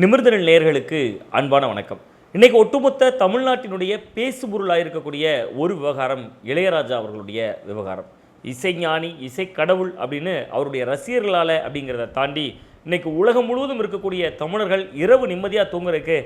நிமிர்தல் நேர்களுக்கு அன்பான வணக்கம். இன்றைக்கு ஒட்டுமொத்த தமிழ்நாட்டினுடைய பேசுபொருளாக இருக்கக்கூடிய ஒரு விவகாரம் இளையராஜா அவர்களுடைய விவகாரம். இசைஞானி இசை கடவுள் அப்படின்னு அவருடைய ரசிகர்களால் அப்படிங்கிறத தாண்டி இன்னைக்கு உலகம் முழுவதும் இருக்கக்கூடிய தமிழர்கள் இரவு நிம்மதியாக தூங்குறதுக்கு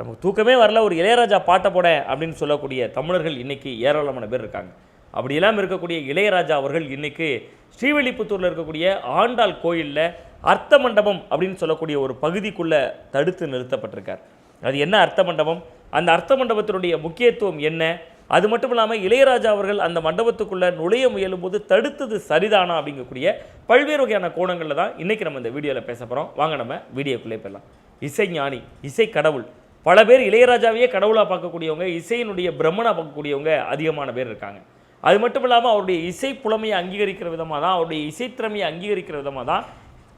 நமக்கு தூக்கமே வரல ஒரு இளையராஜா பாட்டை போட அப்படின்னு சொல்லக்கூடிய தமிழர்கள் இன்றைக்கி ஏராளமான பேர் இருக்காங்க. அப்படியெல்லாம் இருக்கக்கூடிய இளையராஜா அவர்கள் இன்னைக்கு ஸ்ரீவில்லிபுத்தூரில் இருக்கக்கூடிய ஆண்டாள் கோயிலில் அர்த்த மண்டபம் அப்படின்னு சொல்லக்கூடிய ஒரு பகுதிக்குள்ளே தடுத்து நிறுத்தப்பட்டிருக்கார். அது என்ன அர்த்த மண்டபம் அந்த அர்த்த மண்டபத்தினுடைய முக்கியத்துவம் என்ன? அது மட்டும் இல்லாமல் இளையராஜா அவர்கள் அந்த மண்டபத்துக்குள்ளே நுழைய முயலும்போது தடுத்தது சரிதானா அப்படிங்கக்கூடிய பல்வேறு வகையான கோணங்களில் தான் இன்றைக்கி நம்ம இந்த வீடியோவில் பேச போகிறோம் வாங்க நம்ம வீடியோக்குள்ளே போயிடலாம். இசை ஞானி இசை கடவுள். பல பேர் இளையராஜாவையே கடவுளாக பார்க்கக்கூடியவங்க இசையினுடைய பிரம்மனாக பார்க்கக்கூடியவங்க அதிகமான பேர் இருக்காங்க. அது மட்டும் இல்லாமல் அவருடைய இசை புலமையை அங்கீகரிக்கிற விதமாக தான் அவருடைய இசைத்திறமையை அங்கீகரிக்கிற விதமாக தான்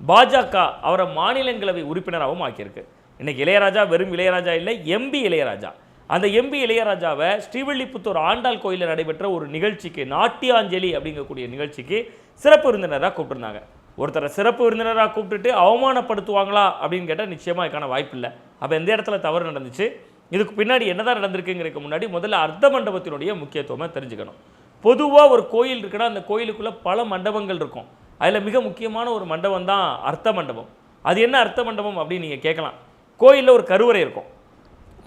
பாஜக அவரை மாநிலங்களவை உறுப்பினராகவும் ஆக்கியிருக்கு. இன்றைக்கி இளையராஜா வெறும் இளையராஜா இல்லை எம்பி இளையராஜா. அந்த எம்பி இளையராஜாவை ஸ்ரீவில்லிபுத்தூர் ஆண்டாள் கோயிலில் நடைபெற்ற ஒரு நிகழ்ச்சிக்கு நாட்டியாஞ்சலி அப்படிங்கக்கூடிய நிகழ்ச்சிக்கு சிறப்பு விருந்தினராக கூப்பிட்டுருந்தாங்க. ஒருத்தரை சிறப்பு விருந்தினராக கூப்பிட்டுட்டு அவமானப்படுத்துவாங்களா அப்படின்னு கேட்டால் நிச்சயமாக அதுக்கான வாய்ப்பு இல்லை. அப்போ எந்த இடத்துல தவறு நடந்துச்சு? இதுக்கு பின்னாடி என்னதான் நடந்திருக்குங்கிறதுக்கு முன்னாடி முதல்ல அர்த்த மண்டபத்தினுடைய முக்கியத்துவமாக தெரிஞ்சுக்கணும். பொதுவாக ஒரு கோயில் இருக்குன்னா அந்த கோயிலுக்குள்ளே பல மண்டபங்கள் இருக்கும். அதில் மிக முக்கியமான ஒரு மண்டபம் தான் அர்த்த மண்டபம். அது என்ன அர்த்த மண்டபம் அப்படின்னு நீங்கள் கேட்கலாம். கோயிலில் ஒரு கருவறை இருக்கும்.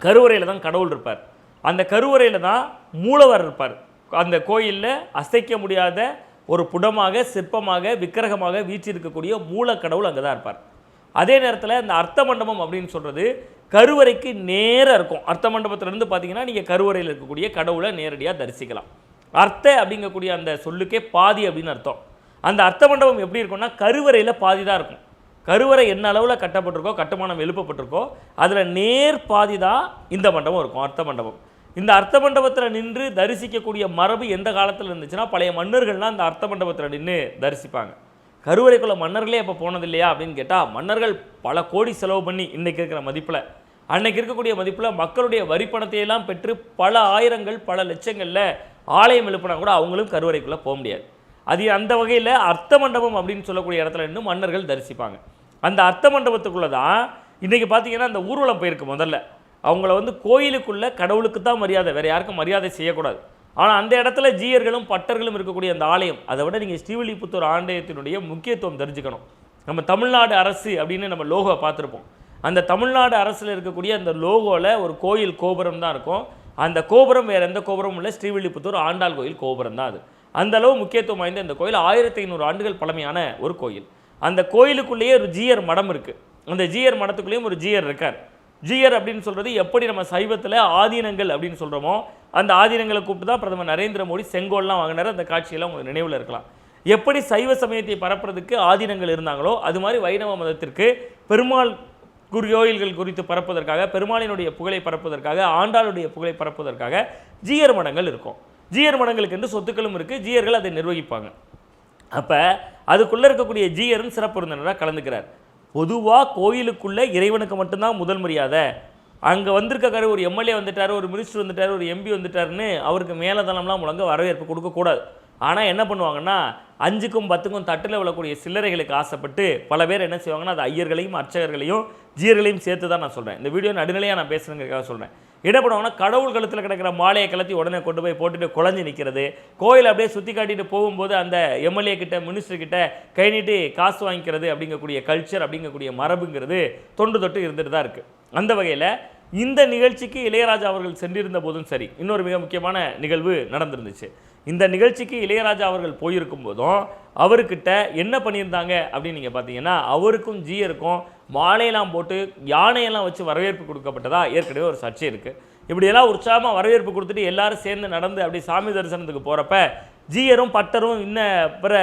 கருவறையில் தான் கடவுள் இருப்பார். அந்த கருவறையில் தான் மூலவர் இருப்பார். அந்த கோயிலில் அசைக்க முடியாத ஒரு புடமாக சிற்பமாக விக்கிரகமாக வீற்றிருக்கக்கூடிய மூலக்கடவுள் அங்கே தான் இருப்பார். அதே நேரத்தில் இந்த அர்த்த மண்டபம் அப்படின்னு சொல்கிறது கருவறைக்கு நேராக இருக்கும். அர்த்த மண்டபத்திலேருந்து பார்த்தீங்கன்னா நீங்கள் கருவறையில் இருக்கக்கூடிய கடவுளை நேரடியாக தரிசிக்கலாம். அர்த்த அப்படிங்கக்கூடிய அந்த சொல்லுக்கே பாதி அப்படின்னு அர்த்தம். அந்த அர்த்த மண்டபம் எப்படி இருக்கும்னா கருவறையில் பாதி தான் இருக்கும். கருவறை என்ன அளவில் கட்டப்பட்டிருக்கோ கட்டுமானம் எழுப்பப்பட்டிருக்கோ அதில் நேர் பாதி தான் இந்த மண்டபம் இருக்கும் அர்த்த மண்டபம் இந்த அர்த்த மண்டபத்தில் நின்று தரிசிக்கக்கூடிய மரபு எந்த காலத்தில் இருந்துச்சுன்னா பழைய மன்னர்கள்லாம் இந்த அர்த்த மண்டபத்தில் நின்று தரிசிப்பாங்க. கருவறைக்குள்ள மன்னர்களே அப்போ போனது இல்லையா அப்படின்னு கேட்டால் மன்னர்கள் பல கோடி செலவு பண்ணி இன்றைக்கி இருக்கிற மதிப்பில் அன்னைக்கு இருக்கக்கூடிய மதிப்பில் மக்களுடைய வரி பணத்தையெல்லாம் பெற்று பல ஆயிரங்கள் பல லட்சங்களில் ஆலயம் எழுப்பினா கூட அவங்களும் கருவறைக்குள்ளே போக முடியாது. அது அந்த வகையில் அர்த்த மண்டபம் அப்படின்னு சொல்லக்கூடிய இடத்துல இன்னும் மன்னர்கள் தரிசிப்பாங்க. அந்த அர்த்த மண்டபத்துக்குள்ளே தான் இன்றைக்கி பார்த்தீங்கன்னா அந்த ஊர்வலம் போயிருக்கு முதல்ல. அவங்கள வந்து கோயிலுக்குள்ளே கடவுளுக்கு தான் மரியாதை. வேறு யாருக்கும் மரியாதை செய்யக்கூடாது. ஆனால் அந்த இடத்துல ஜீயர்களும் பட்டர்களும் இருக்கக்கூடிய அந்த ஆலயம் அதை விட நீங்கள் ஸ்ரீவில்லிபுத்தூர் ஆண்டயத்தினுடைய முக்கியத்துவம் தெரிஞ்சுக்கணும். நம்ம தமிழ்நாடு அரசு அப்படின்னு நம்ம லோகோ பார்த்துருப்போம். அந்த தமிழ்நாடு அரசில் இருக்கக்கூடிய அந்த லோகோவில் ஒரு கோயில் கோபுரம் தான் இருக்கும். அந்த கோபுரம் வேறு எந்த கோபுரமும் இல்லை. ஸ்ரீவில்லிபுத்தூர் ஆண்டாள் கோயில் கோபுரம் தான் அது. அந்த அளவு முக்கியத்துவம் வாய்ந்த இந்த கோயில் ஆயிரத்தி ஐநூறு ஆண்டுகள் பழமையான ஒரு கோயில். அந்த கோயிலுக்குள்ளேயே ஒரு ஜீயர் மடம் இருக்குது அந்த ஜீயர் மடத்துக்குள்ளேயும் ஒரு ஜீயர் இருக்கார். ஜீயர் அப்படின்னு சொல்கிறது எப்படி நம்ம சைவத்தில் ஆதீனங்கள் அப்படின்னு சொல்கிறோமோ அந்த ஆதீனங்களை கூப்பிட்டு தான் பிரதமர் நரேந்திர மோடி செங்கோல்லாம் வாங்கினார். அந்த காட்சியெல்லாம் உங்களுக்கு நினைவில் இருக்கலாம். எப்படி சைவ சமயத்தை பரப்புறதுக்கு ஆதீனங்கள் இருந்தாங்களோ அது மாதிரி வைணவ மதத்திற்கு பெருமாள் குரு கோயில்கள் குறித்து பரப்புவதற்காக பெருமாளினுடைய புகழை பரப்புவதற்காக ஆண்டாளுடைய புகழை பரப்புவதற்காக ஜீயர் மடங்கள் இருக்கும். ஜீயர் மடங்களுக்கு என்று சொத்துக்களும் இருக்குது ஜீயர்கள் அதை நிர்வகிப்பாங்க. அப்போ அதுக்குள்ளே இருக்கக்கூடிய ஜீயரும் சிறப்பு விருந்தினராக கலந்துக்கிறார். பொதுவாக கோயிலுக்குள்ளே இறைவனுக்கு மட்டும்தான் முதல் மரியாதை. அங்கே வந்திருக்காரு ஒரு எம்எல்ஏ வந்துட்டார் ஒரு மினிஸ்டர் வந்துட்டார் ஒரு எம்பி வந்துட்டாருன்னு அவருக்கு மேலதளம்லாம் முழங்க வரவேற்பு கொடுக்கக்கூடாது. ஆனால் என்ன பண்ணுவாங்கன்னா அஞ்சுக்கும் பத்துக்கும் தட்டில் விழக்கூடிய சில்லறைகளுக்கு ஆசைப்பட்டு பல பேர் என்ன செய்வாங்கன்னா அது ஐயர்களையும் அர்ச்சகர்களையும் ஜீயர்களையும் சேர்த்து தான் நான் சொல்கிறேன் இந்த வீடியோ நடுநிலையாக நான் பேசுகிறேங்கிறதுக்காக சொல்கிறேன் என்ன பண்ணுவாங்கன்னா கடவுள் கழுத்தில் கிடக்கிற மாலையை கிளத்தி உடனே கொண்டு போய் போட்டுட்டு குழஞ்சி நிற்கிறது கோயில் அப்படியே சுற்றி காட்டிட்டு போகும்போது அந்த எம்எல்ஏ கிட்ட மினிஸ்டர் கிட்ட கை நீட்டி காசு வாங்கிக்கிறது அப்படிங்கக்கூடிய கல்ச்சர் அப்படிங்கக்கூடிய மரபுங்கிறது தொன்று தொட்டு இருந்துட்டு தான் இருக்குது அந்த வகையில் இந்த நிகழ்ச்சிக்கு இளையராஜா அவர்கள் சென்றிருந்த போதும் சரி இன்னொரு மிக முக்கியமான நிகழ்வு நடந்திருந்துச்சு. இந்த நிகழ்ச்சிக்கு இளையராஜா அவர்கள் போயிருக்கும் போதும் அவர்கிட்ட என்ன பண்ணியிருந்தாங்க அப்படின்னு நீங்கள் பார்த்தீங்கன்னா அவருக்கும் ஜீயருக்கும் மாலையெல்லாம் போட்டு யானையெல்லாம் வச்சு வரவேற்பு கொடுக்கப்பட்டதா ஏற்கனவே ஒரு சர்ச்சை இருக்குது இப்படியெல்லாம் உற்சாகமாக வரவேற்பு கொடுத்துட்டு எல்லாரும் சேர்ந்து நடந்து அப்படி சாமி தரிசனத்துக்கு போகிறப்ப ஜீயரும் பட்டரும் இன்ன பிற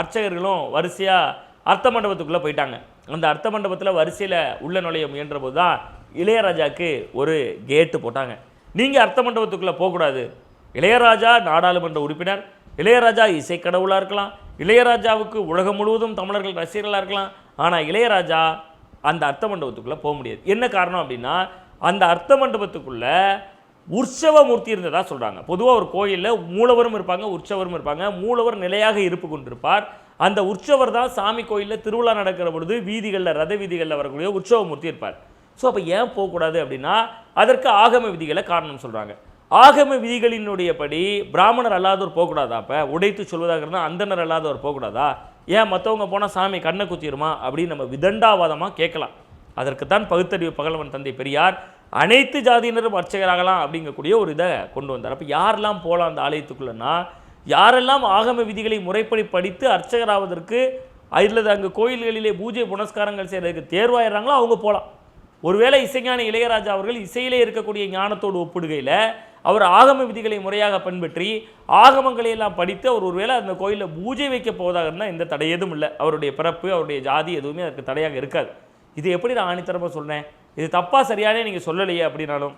அர்ச்சகர்களும் வரிசையாக அர்த்த மண்டபத்துக்குள்ளே போயிட்டாங்க. அந்த அர்த்த மண்டபத்தில் வரிசையில் உள்ள நுழைய முயன்ற போது தான் இளையராஜாவுக்கு ஒரு கேட்டு போட்டாங்க. நீங்கள் அர்த்த மண்டபத்துக்குள்ளே போகக்கூடாது. இளையராஜா நாடாளுமன்ற உறுப்பினர் இளையராஜா இசைக்கடவுளாக இருக்கலாம் இளையராஜாவுக்கு உலகம் முழுவதும் தமிழர்கள் ரசிகர்களாக இருக்கலாம் ஆனால் இளையராஜா அந்த அர்த்த மண்டபத்துக்குள்ளே போக முடியாது. என்ன காரணம் அப்படின்னா அந்த அர்த்த மண்டபத்துக்குள்ளே உற்சவ மூர்த்தி இருந்ததாக சொல்கிறாங்க பொதுவாக ஒரு கோயிலில் மூலவரும் இருப்பாங்க உற்சவரும் இருப்பாங்க. மூலவர் நிலையாக இருப்பு கொண்டிருப்பார். அந்த உற்சவர் தான் சாமி கோயிலில் திருவிழா நடக்கிற பொழுது வீதிகளில் ரத வீதிகளில் வரக்கூடிய உற்சவ மூர்த்தி இருப்பார். ஸோ அப்போ ஏன் போகக்கூடாது அப்படின்னா அதற்கு ஆகம விதிகளை காரணம் சொல்கிறாங்க ஆகம விதிகளினுடைய படி பிராமணர் அல்லாதவர் போகக்கூடாதா அப்போ உடைத்து சொல்வதாக இருந்தால் அந்தனர் அல்லாதவர் போகக்கூடாதா? ஏன் மற்றவங்க போனால் சாமி கண்ணை குத்திடுமா அப்படின்னு நம்ம விதண்டாவாதமாக கேட்கலாம். அதற்குத்தான் பகுத்தறிவு பகலவன் தந்தை பெரியார் அனைத்து ஜாதியினரும் அர்ச்சகராகலாம் அப்படிங்கக்கூடிய ஒரு இதை கொண்டு வந்தார். அப்போ யாரெல்லாம் போகலாம் அந்த ஆலயத்துக்குள்ளேன்னா யாரெல்லாம் ஆகம விதிகளை முறைப்படி படித்து அர்ச்சகராவதற்கு அல்லது அங்கே கோயில்களிலே பூஜை புனஸ்காரங்கள் செய்கிறதுக்கு தேர்வாயிடுறாங்களோ அவங்க போகலாம் ஒருவேளை இசைஞான இளையராஜா அவர்கள் இசையிலே இருக்கக்கூடிய ஞானத்தோடு ஒப்பிடுகையில் அவர் ஆகம விதிகளை முறையாக பின்பற்றி ஆகமங்களை எல்லாம் படித்து அவர் ஒருவேளை அந்த கோயிலில் பூஜை வைக்க போவதாக இருந்தால் எந்த தடை எதுவும் இல்லை. அவருடைய பிறப்பு அவருடைய ஜாதி எதுவுமே அதற்கு தடையாக இருக்காது. இது எப்படி நான் ஆணித்தரமாக சொன்னேன் இது தப்பாக சரியானே நீங்கள் சொல்லலையே அப்படின்னாலும்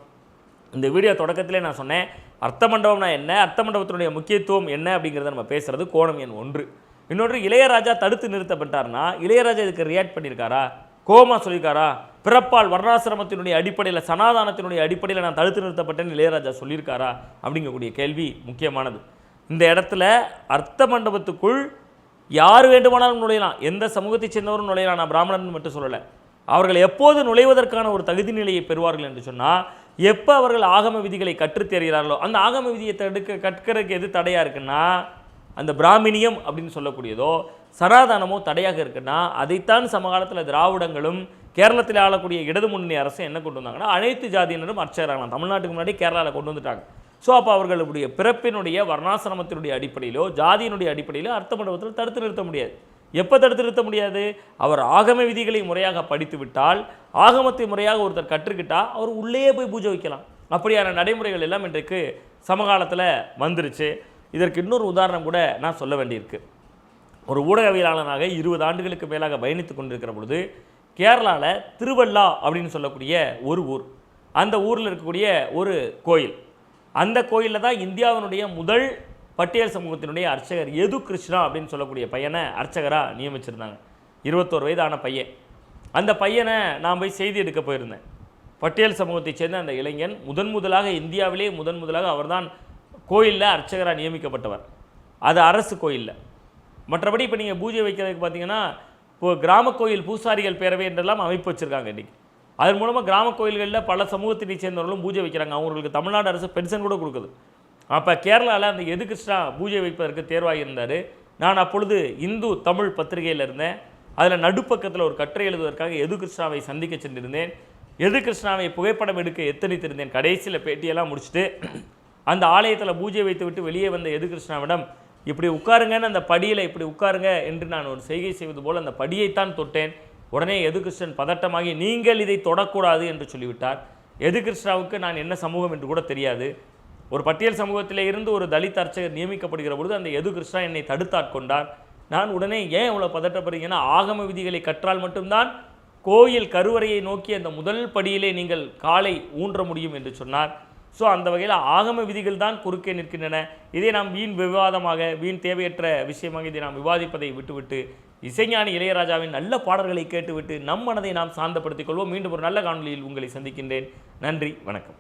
இந்த வீடியோ தொடக்கத்திலே நான் சொன்னேன். அர்த்த மண்டபம்னா என்ன? அர்த்த மண்டபத்தினுடைய முக்கியத்துவம் என்ன? அப்படிங்கிறத நம்ம பேசுகிறது கோணம் எண் ஒன்று. இன்னொன்று இளையராஜா தடுத்து நிறுத்தப்பட்டார்னா இளையராஜா இதுக்கு ரியாக்ட் பண்ணியிருக்காரா? கோமா சொல்லியிருக்காரா? பிறப்பால் வர்ணாசிரமத்தினுடைய அடிப்படையில் சனாதானத்தினுடைய அடிப்படையில் நான் தடுத்து நிறுத்தப்பட்டேன்னு இளையராஜா சொல்லியிருக்காரா? அப்படிங்கக்கூடிய கேள்வி முக்கியமானது. இந்த இடத்துல அர்த்த மண்டபத்துக்குள் யார் வேண்டுமானாலும் நுழையலாம். எந்த சமூகத்தைச் சேர்ந்தவரும் நுழையலாம். நான் பிராமணன் மட்டும் சொல்லலை. அவர்கள் எப்போது நுழைவதற்கான ஒரு தகுதி நிலையை பெறுவார்கள் என்று சொன்னால் எப்போ அவர்கள் ஆகம விதிகளை கற்றுத் தேர்கிறார்களோ அந்த ஆகம விதியை தடுக்க கற்கிறதுக்கு எது தடையாக இருக்குன்னா அந்த பிராமணியம் அப்படின்னு சொல்லக்கூடியதோ சனாதானமோ தடையாக இருக்குன்னா அதைத்தான் சமகாலத்தில் திராவிடங்களும் கேரளத்தில் ஆளக்கூடிய இடது முன்னணி அரசு என்ன கொண்டு வந்தாங்கன்னா அனைத்து ஜாதியினரும் அர்ச்சகராகலாம். தமிழ்நாட்டுக்கு முன்னாடி கேரளாவில் கொண்டு வந்துட்டாங்க. ஸோ அப்போ அவர்களுடைய பிறப்பினுடைய வர்ணாசிரமத்தினுடைய அடிப்படையிலோ ஜாதியினுடைய அடிப்படையிலோ அர்த்த மண்டபத்தில் தடுத்து நிறுத்த முடியாது. எப்போ தடுத்து நிறுத்த முடியாது? அவர் ஆகம விதிகளை முறையாக படித்து விட்டால் ஆகமத்தை முறையாக ஒருத்தர் கற்றுக்கிட்டால் அவர் உள்ளேயே போய் பூஜை வைக்கலாம். அப்படியான நடைமுறைகள் எல்லாம் இன்றைக்கு சமகாலத்தில் வந்துருச்சு. இதற்கு இன்னொரு உதாரணம் கூட நான் சொல்ல வேண்டியிருக்கு. ஒரு ஊடகவியலாளனாக இருபது ஆண்டுகளுக்கு மேலாக பயணித்து கொண்டிருக்கிற பொழுது கேரளாவில் திருவள்ளா அப்படின்னு சொல்லக்கூடிய ஒரு ஊர். அந்த ஊரில் இருக்கக்கூடிய ஒரு கோயில். அந்த கோயிலில் தான் இந்தியாவினுடைய முதல் பட்டியல் சமூகத்தினுடைய அர்ச்சகர் எது கிருஷ்ணா அப்படின்னு சொல்லக்கூடிய பையனை அர்ச்சகராக நியமிச்சிருந்தாங்க. இருபத்தோரு வயதான பையன். அந்த பையனை நான் போய் செய்தி எடுக்க போயிருந்தேன். பட்டியல் சமூகத்தைச் சேர்ந்த அந்த இளைஞன் முதன் முதலாக இந்தியாவிலே முதன் முதலாக அவர்தான் கோயிலில் அர்ச்சகராக நியமிக்கப்பட்டவர். அது அரசு கோயிலில். மற்றபடி இப்போ நீங்கள் பூஜை வைக்கிறதுக்கு பார்த்தீங்கன்னா இப்போ கிராம கோயில் பூசாரிகள் பேரவை என்றெல்லாம் அமைப்பு வச்சுருக்காங்க இன்றைக்கி அதன் மூலமாக கிராம கோயில்களில் பல சமூகத்தினை சேர்ந்தவர்களும் பூஜை வைக்கிறாங்க. அவங்களுக்கு தமிழ்நாடு அரசு பென்ஷன் கூட கொடுக்குது. அப்போ கேரளாவில் அந்த எது கிருஷ்ணா பூஜை வைப்பதற்கு தேர்வாகி இருந்தார்? நான் அப்பொழுது இந்து தமிழ் பத்திரிகையில் இருந்தேன். அதில் நடுப்பக்கத்தில் ஒரு கட்டுரை எழுதுவதற்காக எது கிருஷ்ணாவை சந்திக்க சென்றிருந்தேன்? எது கிருஷ்ணாவை புகைப்படம் எடுக்க எத்தனித்திருந்தேன்? கடைசியில் பேட்டியெல்லாம் முடிச்சுட்டு அந்த ஆலயத்தில் பூஜை வைத்து விட்டு வெளியே வந்த எது கிருஷ்ணாவிடம் இப்படி உட்காருங்கன்னு அந்த படியில் இப்படி உட்காருங்க என்று நான் ஒரு செய்கை செய்வது போல் அந்த படியைத்தான் தொட்டேன். உடனே எது கிருஷ்ணன் பதட்டமாகி நீங்கள் இதை தொடக்கூடாது என்று சொல்லிவிட்டார். எது கிருஷ்ணாவுக்கு நான் என்ன சமூகம் என்று கூட தெரியாது. ஒரு பட்டியல் சமூகத்திலே இருந்து ஒரு தலித் அர்ச்சகர் நியமிக்கப்படுகிற பொழுது அந்த எது கிருஷ்ணா என்னை தடுத்தாட்கொண்டார் நான் உடனே ஏன் இவ்வளோ பதட்டப்படுறீங்கன்னா ஆகம விதிகளை கற்றால் மட்டும்தான் கோயில் கருவறையை நோக்கி அந்த முதல் படியிலே நீங்கள் காலை ஊன்ற முடியும் என்று சொன்னார். ஸோ அந்த வகையில் ஆகம விதிகள் தான் குறுக்கே நிற்கின்றன. இதை நாம் வீண் விவாதமாக வீண் தேவையற்ற விஷயமாக இதை நாம் விவாதிப்பதை விட்டுவிட்டு இசைஞானி இளையராஜாவின் நல்ல பாடல்களை கேட்டுவிட்டு நம் மனதை நாம் சாந்தப்படுத்திக் கொள்வோம். மீண்டும் ஒரு நல்ல காணொலியில் உங்களை சந்திக்கின்றேன். நன்றி வணக்கம்.